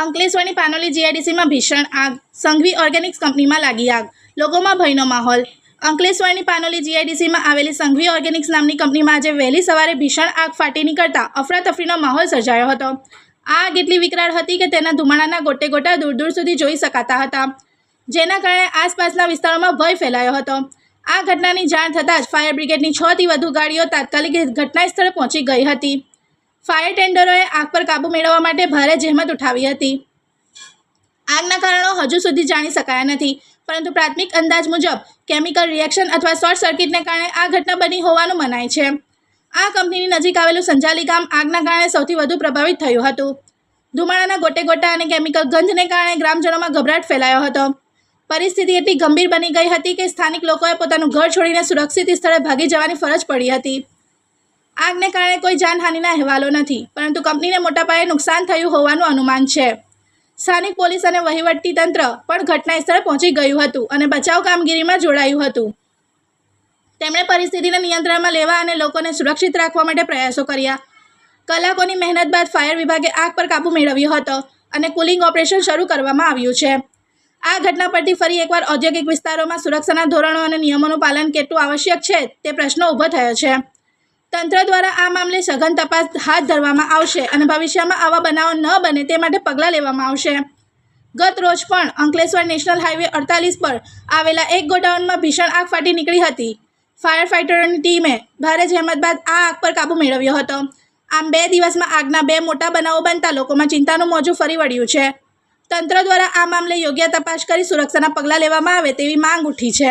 અંકલેશ્વરની પાનોલી જીઆઈડીસીમાં ભીષણ આગ, સંઘવી ઓર્ગેનિક્સ કંપનીમાં લાગી આગ, લોકોમાં ભયનો માહોલ. અંકલેશ્વરની પાનોલી જીઆઈડીસીમાં આવેલી સંઘવી ઓર્ગેનિક્સ નામની કંપનીમાં આજે વહેલી સવારે ભીષણ આગ ફાટી નીકળતા અફરાતફરીનો માહોલ સર્જાયો હતો. આ આગ એટલી વિકરાળ હતી કે તેના ધુમાડાના ગોટે ગોટા દૂર દૂર સુધી જોઈ શકાતા હતા. જેના કારણે આસપાસના વિસ્તારોમાં ભય ફેલાયો હતો. આ ઘટનાની જાણ થતાં જ ફાયર બ્રિગેડની છ થી વધુ ગાડીઓ તાત્કાલિક ઘટના સ્થળે પહોંચી ગઈ હતી. ફાયર ટેન્ડરોએ આગ પર કાબૂ મેળવવા માટે ભારે જહેમત ઉઠાવી હતી. આગના કારણો હજુ સુધી જાણી શકાયા નથી, પરંતુ પ્રાથમિક અંદાજ મુજબ કેમિકલ રિએક્શન અથવા શોર્ટ સર્કિટને કારણે આ ઘટના બની હોવાનું મનાય છે. આ કંપનીની નજીક આવેલું સંજાલી ગામ આગના કારણે સૌથી વધુ પ્રભાવિત થયું હતું. ધુમાડાના ગોટે ગોટા અને કેમિકલ ગંધને કારણે ગ્રામજનોમાં ગભરાટ ફેલાયો હતો. પરિસ્થિતિ એટલી ગંભીર બની ગઈ હતી કે સ્થાનિક લોકોએ પોતાનું ઘર છોડીને સુરક્ષિત સ્થળે ભાગી જવાની ફરજ પડી હતી. આગને કારણે કોઈ જાનહાનિના અહેવાલો નથી, પરંતુ કંપનીને મોટા પાયે નુકસાન થયું હોવાનું અનુમાન છે. સ્થાનિક પોલીસ અને વહીવટી તંત્ર પણ ઘટના સ્થળે પહોંચી ગયું હતું અને બચાવ કામગીરીમાં જોડાયું હતું. તેમણે પરિસ્થિતિને નિયંત્રણમાં લેવા અને લોકોને સુરક્ષિત રાખવા માટે પ્રયાસો કર્યા. કલાકોની મહેનત બાદ ફાયર વિભાગે આગ પર કાબૂ મેળવ્યો હતો અને કુલિંગ ઓપરેશન શરૂ કરવામાં આવ્યું છે. આ ઘટના પરથી ફરી એકવાર ઔદ્યોગિક વિસ્તારોમાં સુરક્ષાના ધોરણો અને નિયમોનું પાલન કેટલું આવશ્યક છે તે પ્રશ્ન ઊભો થયો છે. તંત્ર દ્વારા આ મામલે સઘન તપાસ હાથ ધરવામાં આવશે અને ભવિષ્યમાં આવા બનાવો ન બને તે માટે પગલાં લેવામાં આવશે. ગત રોજ પણ અંકલેશ્વર નેશનલ હાઈવે અડતાલીસ પર આવેલા એક ગોડાઉનમાં ભીષણ આગ ફાટી નીકળી હતી. ફાયર ફાઇટરોની ટીમે ભારે જહેમત બાદ આ આગ પર કાબૂ મેળવ્યો હતો. આમ બે દિવસમાં આગના બે મોટા બનાવો બનતા લોકોમાં ચિંતાનું મોજું ફરી વળ્યું છે. તંત્ર દ્વારા આ મામલે યોગ્ય તપાસ કરી સુરક્ષાના પગલાં લેવામાં આવે તેવી માંગ ઉઠી છે.